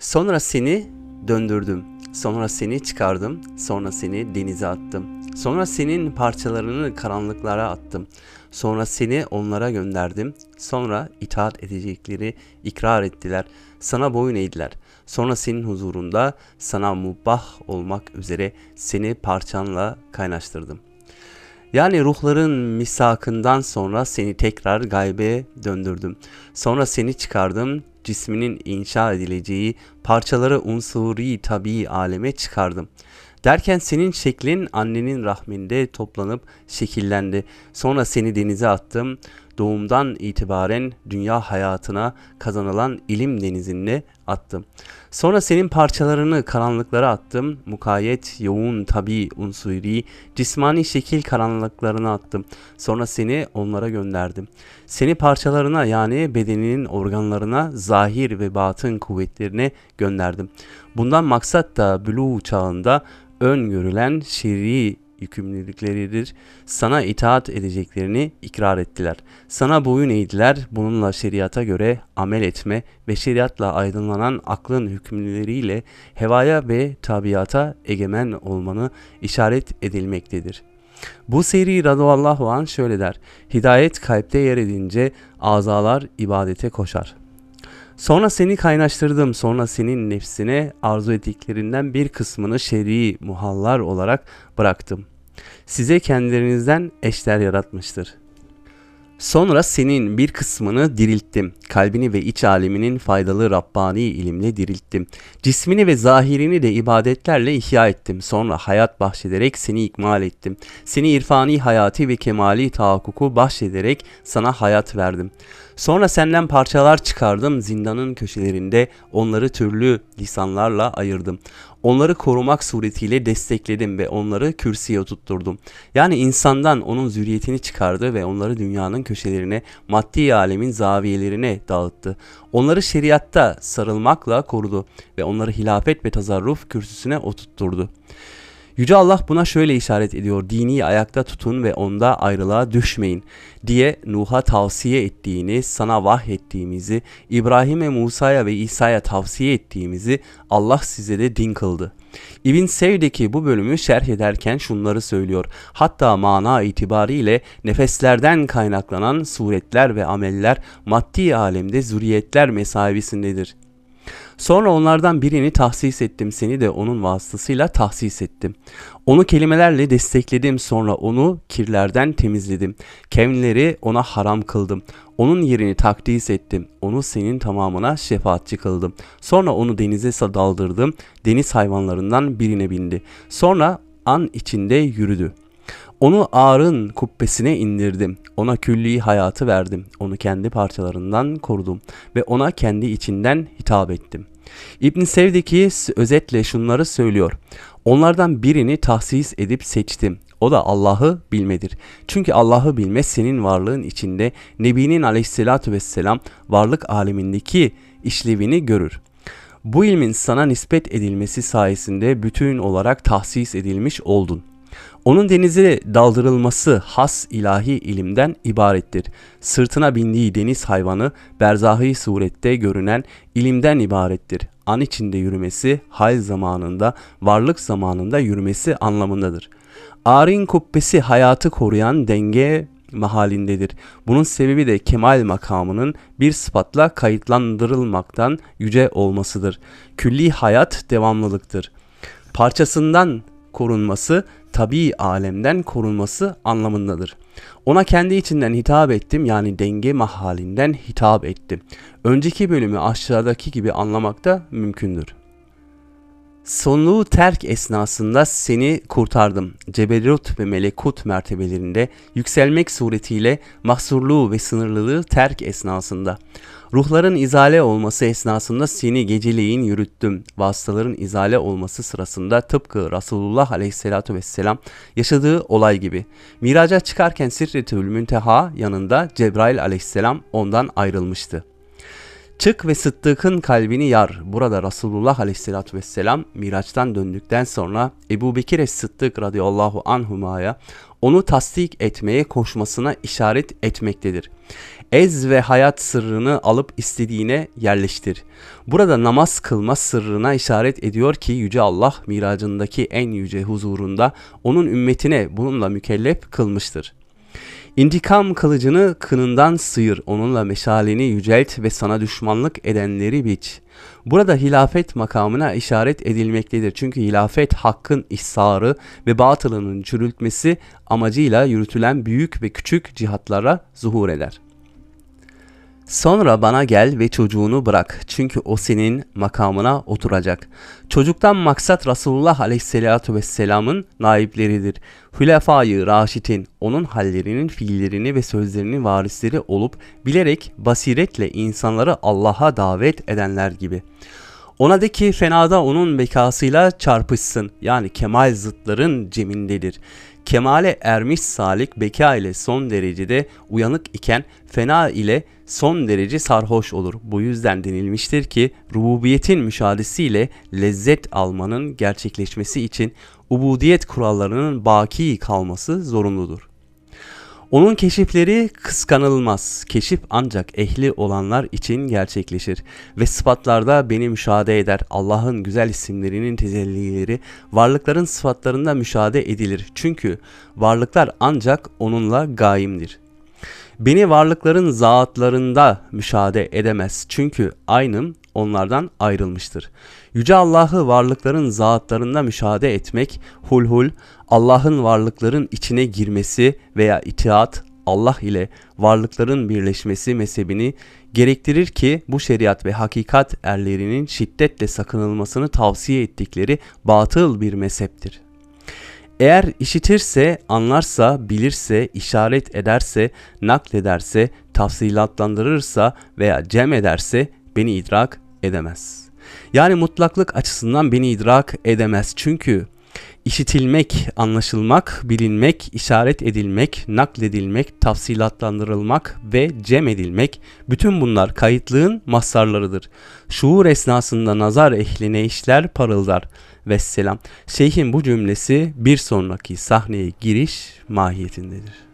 Sonra seni döndürdüm. Sonra seni çıkardım. Sonra seni denize attım. Sonra senin parçalarını karanlıklara attım. Sonra seni onlara gönderdim. Sonra itaat edecekleri ikrar ettiler. Sana boyun eğdiler. Sonra senin huzurunda sana mubah olmak üzere seni parçanla kaynaştırdım. Yani ruhların misakından sonra seni tekrar gaybe döndürdüm. Sonra seni çıkardım, cisminin inşa edileceği parçaları unsuri tabii aleme çıkardım. Derken senin şeklin annenin rahminde toplanıp şekillendi. Sonra seni denize attım. Doğumdan itibaren dünya hayatına kazanılan ilim denizine attım. Sonra senin parçalarını karanlıklara attım. Mukayyet, yoğun, tabi, unsuri, cismani şekil karanlıklarına attım. Sonra seni onlara gönderdim. Seni parçalarına yani bedeninin organlarına, zahir ve batın kuvvetlerine gönderdim. Bundan maksat da bülû çağında öngörülen şer'i yükümlülükleridir. Sana itaat edeceklerini ikrar ettiler. Sana boyun eğdiler. Bununla şeriata göre amel etme ve şeriatla aydınlanan aklın hükümlüleriyle hevaya ve tabiata egemen olmanı işaret edilmektedir. Bu seri radıyallahu an şöyle der. Hidayet kalpte yer edince azalar ibadete koşar. Sonra seni kaynaştırdım. Sonra senin nefsine arzu ettiklerinden bir kısmını şer'i muhallar olarak bıraktım. Size kendilerinizden eşler yaratmıştır. Sonra senin bir kısmını dirilttim. Kalbini ve iç aleminin faydalı Rabbani ilimle dirilttim. Cismini ve zahirini de ibadetlerle ihya ettim. Sonra hayat bahşederek seni ikmal ettim. Seni irfani hayati ve kemali tahakkuku bahşederek sana hayat verdim. Sonra senden parçalar çıkardım zindanın köşelerinde onları türlü lisanlarla ayırdım. Onları korumak suretiyle destekledim ve onları kürsüye tutturdum. Yani insandan onun zürriyetini çıkardı ve onları dünyanın köşelerine, maddi alemin zaviyelerine dağıttı. Onları şeriatta sarılmakla korudu ve onları hilafet ve tasarruf kürsüsüne oturtturdu. Yüce Allah buna şöyle işaret ediyor. Dini ayakta tutun ve onda ayrılığa düşmeyin diye Nuh'a tavsiye ettiğini, sana vahyettiğimizi, İbrahim'e, Musa'ya ve İsa'ya tavsiye ettiğimizi Allah size de din kıldı. İbn Sevdeki bu bölümü şerh ederken şunları söylüyor. Hatta mana itibariyle nefeslerden kaynaklanan suretler ve ameller maddi alemde zürriyetler mesabisindedir. Sonra onlardan birini tahsis ettim, seni de onun vasıtasıyla tahsis ettim. Onu kelimelerle destekledim, sonra onu kirlerden temizledim. Kevnleri ona haram kıldım. Onun yerini takdis ettim. Onu senin tamamına şefaatçi kıldım. Sonra onu denize daldırdım. Deniz hayvanlarından birine bindi. Sonra an içinde yürüdü. Onu ağrın kubbesine indirdim. Ona külli hayatı verdim. Onu kendi parçalarından korudum ve ona kendi içinden hitap ettim. İbn Sevdeki özetle şunları söylüyor. Onlardan birini tahsis edip seçtim. O da Allah'ı bilmedir. Çünkü Allah'ı bilme senin varlığın içinde Nebinin aleyhissalatu vesselam varlık alemindeki işlevini görür. Bu ilmin sana nispet edilmesi sayesinde bütün olarak tahsis edilmiş oldun. Onun denize daldırılması has ilahi ilimden ibarettir. Sırtına bindiği deniz hayvanı berzahi surette görünen ilimden ibarettir. An içinde yürümesi hal zamanında, varlık zamanında yürümesi anlamındadır. Arin kubbesi hayatı koruyan denge mahalindedir. Bunun sebebi de kemal makamının bir sıfatla kayıtlandırılmaktan yüce olmasıdır. Külli hayat devamlılıktır. Parçasından korunması tabi alemden korunması anlamındadır. Ona kendi içinden hitap ettim yani denge mahalinden hitap ettim. Önceki bölümü aşağıdaki gibi anlamak da mümkündür. Sonluğu terk esnasında seni kurtardım. Ceberut ve melekut mertebelerinde yükselmek suretiyle mahsurluğu ve sınırlılığı terk esnasında. Ruhların izale olması esnasında seni geceleyin yürüttüm. Vasıtaların izale olması sırasında tıpkı Resulullah aleyhissalatu vesselam yaşadığı olay gibi. Miraca çıkarken Sirretül Münteha yanında Cebrail aleyhisselam ondan ayrılmıştı. Çık ve Sıddık'ın kalbini yar. Burada Resulullah aleyhissalatü vesselam Miraç'tan döndükten sonra Ebu Bekir Sıddık radıyallahu anhumaya onu tasdik etmeye koşmasına işaret etmektedir. Ez ve hayat sırrını alıp istediğine yerleştir. Burada namaz kılma sırrına işaret ediyor ki Yüce Allah miracındaki en yüce huzurunda onun ümmetine bununla mükellef kılmıştır. İntikam kılıcını kınından sıyır, onunla meşaleni yücelt ve sana düşmanlık edenleri biç. Burada hilafet makamına işaret edilmektedir. Çünkü hilafet hakkın ihsarı ve batılının çürültmesi amacıyla yürütülen büyük ve küçük cihatlara zuhur eder. Sonra bana gel ve çocuğunu bırak. Çünkü o senin makamına oturacak. Çocuktan maksat Resulullah Aleyhisselatü Vesselam'ın naipleridir. Hülefai Raşid'in onun hallerinin, fiillerini ve sözlerinin varisleri olup bilerek basiretle insanları Allah'a davet edenler gibi. Ona de ki fenada onun bekasıyla çarpışsın. Yani kemal zıtların cemindedir. Kemale ermiş salik beka ile son derecede uyanık iken fena ile son derece sarhoş olur. Bu yüzden denilmiştir ki rububiyetin müşahadesiyle lezzet almanın gerçekleşmesi için ubudiyet kurallarının baki kalması zorunludur. Onun keşifleri kıskanılmaz. Keşif ancak ehli olanlar için gerçekleşir ve sıfatlarda beni müşahede eder. Allah'ın güzel isimlerinin tezellileri varlıkların sıfatlarında müşahede edilir. Çünkü varlıklar ancak onunla gaimdir. Beni varlıkların zatlarında müşahede edemez. Çünkü aynım onlardan ayrılmıştır. Yüce Allah'ı varlıkların zatlarında müşahede etmek, hulhul, Allah'ın varlıkların içine girmesi veya itaat, Allah ile varlıkların birleşmesi mezhebini gerektirir ki bu şeriat ve hakikat erlerinin şiddetle sakınılmasını tavsiye ettikleri batıl bir mezheptir. Eğer işitirse, anlarsa, bilirse, işaret ederse, naklederse, tafsilatlandırırsa veya cem ederse beni idrak edemez. Yani mutlaklık açısından beni idrak edemez. Çünkü işitilmek, anlaşılmak, bilinmek, işaret edilmek, nakledilmek, tafsilatlandırılmak ve cem edilmek bütün bunlar kayıtlığın mazharlarıdır. Şuur esnasında nazar ehline işler parıldar. Vesselam. Şeyhin bu cümlesi bir sonraki sahneye giriş mahiyetindedir.